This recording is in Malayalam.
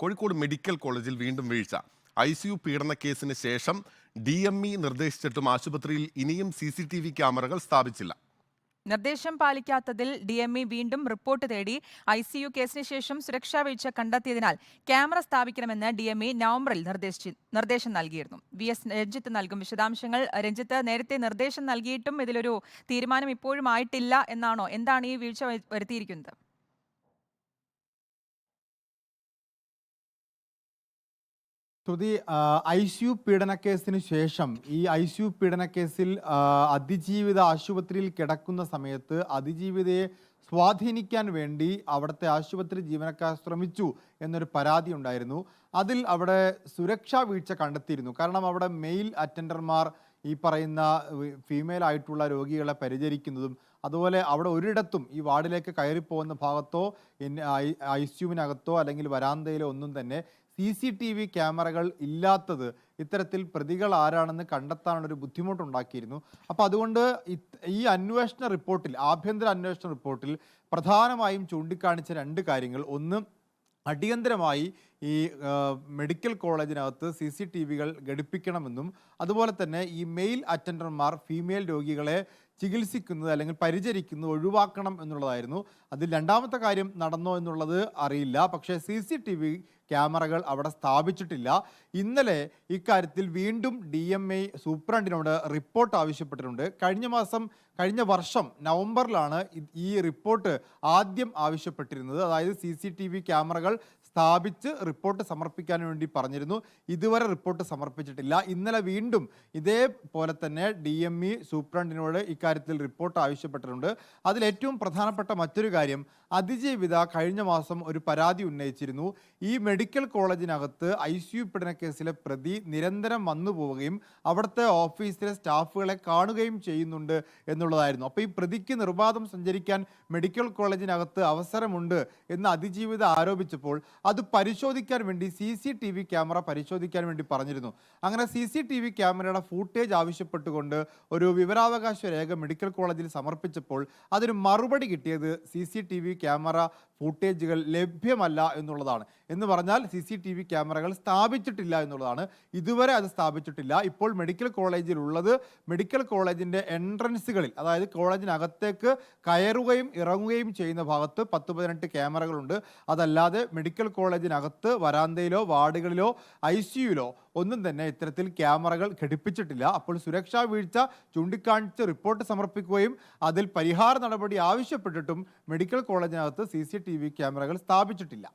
കോഴിക്കോട് മെഡിക്കൽ കോളേജിൽ വീണ്ടും വീഴ്ച. ഐ സി യു പീഡന കേസിന് ശേഷം ഡി എം ഇ നിർദ്ദേശിച്ചിട്ടും ആശുപത്രിയിൽ ഇനിയും സി സി ടി വി ക്യാമറകൾ സ്ഥാപിച്ചില്ല. നിർദ്ദേശം പാലിക്കാത്തതിൽ ഡി എം ഇ വീണ്ടും റിപ്പോർട്ട് തേടി ഐ സി യു കേസിന് ശേഷം സുരക്ഷാ വീഴ്ച കണ്ടെത്തിയതിനാൽ ക്യാമറ സ്ഥാപിക്കണമെന്ന് ഡി എം ഇ നവംബറിൽ നിർദ്ദേശം നൽകിയിരുന്നു. വി എസ് രഞ്ജിത്ത് നൽകും വിശദാംശങ്ങൾ. രഞ്ജിത്ത് നേരത്തെ നിർദ്ദേശം നൽകിയിട്ടും ഇതിലൊരു തീരുമാനം ഇപ്പോഴും ആയിട്ടില്ല എന്നാണോ? എന്താണ് ഈ വീഴ്ച വരുത്തിയിരിക്കുന്നത്? ശ്രുതി ഐ സി യു പീഡനക്കേസിന് ശേഷം ഈ ഐ സി യു പീഡനക്കേസിൽ അതിജീവിത ആശുപത്രിയിൽ കിടക്കുന്ന സമയത്ത് അതിജീവിതയെ സ്വാധീനിക്കാൻ വേണ്ടി അവിടുത്തെ ആശുപത്രി ജീവനക്കാർ ശ്രമിച്ചു എന്നൊരു പരാതി ഉണ്ടായിരുന്നു. അതിൽ അവിടെ സുരക്ഷാ വീഴ്ച കണ്ടെത്തിയിരുന്നു. കാരണം അവിടെ മെയിൽ അറ്റൻഡർമാർ ഈ പറയുന്ന ഫീമെയിൽ ആയിട്ടുള്ള രോഗികളെ പരിചരിക്കുന്നതും അതുപോലെ അവിടെ ഒരിടത്തും ഈ വാർഡിലേക്ക് കയറിപ്പോകുന്ന ഭാഗത്തോ ഐ സി അല്ലെങ്കിൽ വരാന്തയിലോ ഒന്നും തന്നെ സി സി ടി വി ക്യാമറകൾ ഇല്ലാത്തത് ഇത്തരത്തിൽ പ്രതികൾ ആരാണെന്ന് കണ്ടെത്താനുള്ളൊരു ബുദ്ധിമുട്ടുണ്ടാക്കിയിരുന്നു. അപ്പോൾ അതുകൊണ്ട് ഈ അന്വേഷണ റിപ്പോർട്ടിൽ ആഭ്യന്തര അന്വേഷണ റിപ്പോർട്ടിൽ പ്രധാനമായും ചൂണ്ടിക്കാണിച്ച രണ്ട് കാര്യങ്ങൾ. ഒന്ന് അടിയന്തരമായി ഈ മെഡിക്കൽ കോളേജിനകത്ത് സി സി ടി വികൾ ഘടിപ്പിക്കണമെന്നും അതുപോലെ തന്നെ ഈ മെയിൽ അറ്റൻഡർമാർ ഫീമെയിൽ രോഗികളെ ചികിത്സിക്കുന്നത് അല്ലെങ്കിൽ പരിചരിക്കുന്നത് ഒഴിവാക്കണം എന്നുള്ളതായിരുന്നു. അതിൽ രണ്ടാമത്തെ കാര്യം നടന്നോ എന്നുള്ളത് അറിയില്ല. പക്ഷേ സി സി ടി വി ക്യാമറകൾ അവിടെ സ്ഥാപിച്ചിട്ടില്ല. ഇന്നലെ ഇക്കാര്യത്തിൽ വീണ്ടും ഡി എം ഐ സൂപ്രണ്ടിനോട് റിപ്പോർട്ട് ആവശ്യപ്പെട്ടിട്ടുണ്ട്. കഴിഞ്ഞ മാസം കഴിഞ്ഞ വർഷം നവംബറിലാണ് ഈ റിപ്പോർട്ട് ആദ്യം ആവശ്യപ്പെട്ടിരുന്നത്. അതായത് സി സി ടി വി ക്യാമറകൾ സ്ഥാപിച്ച് റിപ്പോർട്ട് സമർപ്പിക്കാൻ വേണ്ടി പറഞ്ഞിരുന്നു. ഇതുവരെ റിപ്പോർട്ട് സമർപ്പിച്ചിട്ടില്ല. ഇന്നലെ വീണ്ടും ഇതേപോലെ തന്നെ ഡി എം ഇ സൂപ്രണ്ടിനോട് ഇക്കാര്യത്തിൽ റിപ്പോർട്ട് ആവശ്യപ്പെട്ടിട്ടുണ്ട്. അതിൽ ഏറ്റവും പ്രധാനപ്പെട്ട മറ്റൊരു കാര്യം അതിജീവിത കഴിഞ്ഞ മാസം ഒരു പരാതി ഉന്നയിച്ചിരുന്നു. ഈ മെഡിക്കൽ കോളേജിനകത്ത് ഐ സി യു കേസിലെ പ്രതി നിരന്തരം വന്നു പോവുകയും അവിടുത്തെ ഓഫീസിലെ സ്റ്റാഫുകളെ കാണുകയും ചെയ്യുന്നുണ്ട് എന്നുള്ളതായിരുന്നു. അപ്പോൾ ഈ പ്രതിക്ക് നിർബാധം സഞ്ചരിക്കാൻ മെഡിക്കൽ കോളേജിനകത്ത് അവസരമുണ്ട് എന്ന് അതിജീവിത ആരോപിച്ചപ്പോൾ അത് പരിശോധിക്കാൻ വേണ്ടി C C T V camera പരിശോധിക്കാൻ വേണ്ടി പറഞ്ഞിരുന്നു. അങ്ങനെ സി സി ടി വി ക്യാമറയുടെ ഫൂട്ടേജ് ആവശ്യപ്പെട്ടുകൊണ്ട് ഒരു വിവരാവകാശ രേഖ മെഡിക്കൽ കോളേജിൽ സമർപ്പിച്ചപ്പോൾ അതിന് മറുപടി കിട്ടിയത് C C T V camera ഫൂട്ടേജുകൾ ലഭ്യമല്ല എന്നുള്ളതാണ് എന്ന് പറഞ്ഞാൽ സി സി ടി വി ക്യാമറകൾ സ്ഥാപിച്ചിട്ടില്ല എന്നുള്ളതാണ്. ഇതുവരെ അത് സ്ഥാപിച്ചിട്ടില്ല. ഇപ്പോൾ മെഡിക്കൽ കോളേജിൽ ഉള്ളത് മെഡിക്കൽ കോളേജിന്റെ എൻട്രൻസുകളിൽ അതായത് കോളേജിനകത്തേക്ക് കയറുകയും ഇറങ്ങുകയും ചെയ്യുന്ന ഭാഗത്ത് പത്ത് പതിനെട്ട് ക്യാമറകളുണ്ട്. അതല്ലാതെ മെഡിക്കൽ കോളേജിനകത്ത് വരാന്തയിലോ വാർഡുകളിലോ ഐ സിയുലോ ഒന്നും തന്നെ ഇത്തരത്തിൽ ക്യാമറകൾ ഘടിപ്പിച്ചിട്ടില്ല. അപ്പോൾ സുരക്ഷാ വീഴ്ച ചൂണ്ടിക്കാണിച്ച് റിപ്പോർട്ട് സമർപ്പിക്കുകയും അതിൽ പരിഹാര നടപടി ആവശ്യപ്പെട്ടിട്ടും മെഡിക്കൽ കോളേജിനകത്ത് സി ക്യാമറകൾ സ്ഥാപിച്ചിട്ടില്ല.